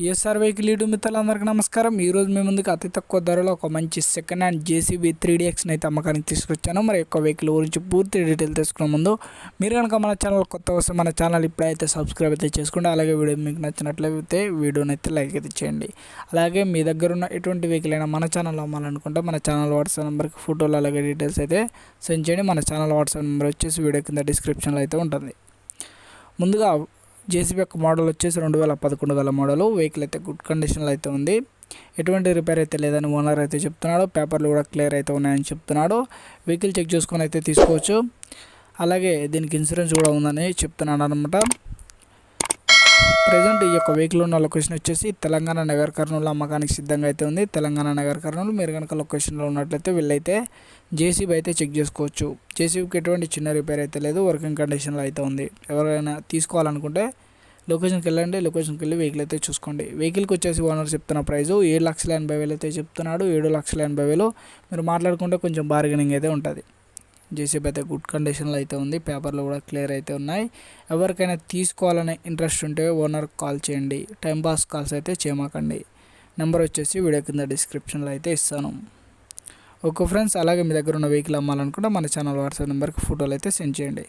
ESR vehicle YouTube మిత్రులందరికీ నమస్కారం. ఈరోజు మీ ముందుకు అతి తక్కువ ధరలో ఒక మంచి సెకండ్ హ్యాండ్ జేసీబీ త్రీ డిఎక్స్ని అయితే అమ్మకానికి తీసుకొచ్చాను. మరి యొక్క వెహికల్ గురించి పూర్తి డీటెయిల్ తెలుసుకునే ముందు మీరు కనుక మన ఛానల్ కొత్త వస్తే మన ఛానల్ ఇప్పుడైతే సబ్స్క్రైబ్ అయితే చేసుకోండి. అలాగే వీడియో మీకు నచ్చినట్లయితే వీడియోని అయితే లైక్ అయితే చేయండి. అలాగే మీ దగ్గర ఉన్న ఎటువంటి వెహికల్ అయినా మన ఛానల్లో అమ్మాలనుకుంటే మన ఛానల్ వాట్సాప్ నెంబర్కి ఫోటోలు అలాగే డీటెయిల్స్ అయితే సెండ్ చేయండి. మన ఛానల్ వాట్సాప్ నెంబర్ వచ్చేసి వీడియో కింద డిస్క్రిప్షన్లో అయితే ఉంటుంది. ముందుగా జేసీబీ యొక్క మోడల్ వచ్చేసి రెండు వేల పదకొండు గల మోడల్. వెహికల్ అయితే గుడ్ కండిషన్లో అయితే ఉంది. ఎటువంటి రిపేర్ అయితే లేదని ఓనర్ అయితే చెప్తున్నాడు. పేపర్లు కూడా క్లియర్ అయితే ఉన్నాయని చెప్తున్నాడు. వెహికల్ చెక్ చేసుకొని అయితే తీసుకోవచ్చు. అలాగే దీనికి ఇన్సూరెన్స్ కూడా ఉందని చెప్తున్నాడు అనమాట ప్రజెంట్ ఈ యొక్క వెహికల్ ఉన్న లొకేషన్ వచ్చేసి తెలంగాణ నగర్ కర్నూలు అమ్మకానికి సిద్ధంగా అయితే ఉంది. తెలంగాణ నగర్ కర్నూలు మీరు కనుక లొకేషన్లో ఉన్నట్లయితే వీళ్ళైతే జేసీబీ అయితే చెక్ చేసుకోవచ్చు. జేసీబీకి ఎటువంటి చిన్న రిపేర్ అయితే లేదు వర్కింగ్ కండిషన్లో అయితే ఉంది. ఎవరైనా తీసుకోవాలనుకుంటే లొకేషన్కి వెళ్ళండి లొకేషన్కి వెళ్ళి వెహికల్ అయితే చూసుకోండి. వెహికల్కి వచ్చేసి ఓనర్ చెప్తున్న ప్రైస్ ఏడు లక్షల ఎనభై వేలు అయితే చెప్తున్నాడు. ఏడు లక్షల ఎనభై వేలు మీరు మాట్లాడుకుంటే కొంచెం బార్గెనింగ్ అయితే ఉంటుంది. జేసీబీ అయితే గుడ్ కండిషన్లో అయితే ఉంది. పేపర్లు కూడా క్లియర్ అయితే ఉన్నాయి. ఎవరికైనా తీసుకోవాలనే ఇంట్రెస్ట్ ఉంటే ఓనర్ కాల్ చేయండి. టైం పాస్ కాల్స్ అయితే చేయమాకండి. నెంబర్ వచ్చేసి వీడియో కింద డిస్క్రిప్షన్లో అయితే ఇస్తాను. ఓకే ఫ్రెండ్స్ అలాగే మీ దగ్గర ఉన్న వెహికల్ అమ్మాలనుకుంటే మన ఛానల్ వాట్సాప్ నెంబర్కి ఫోటోలు అయితే సెండ్ చేయండి.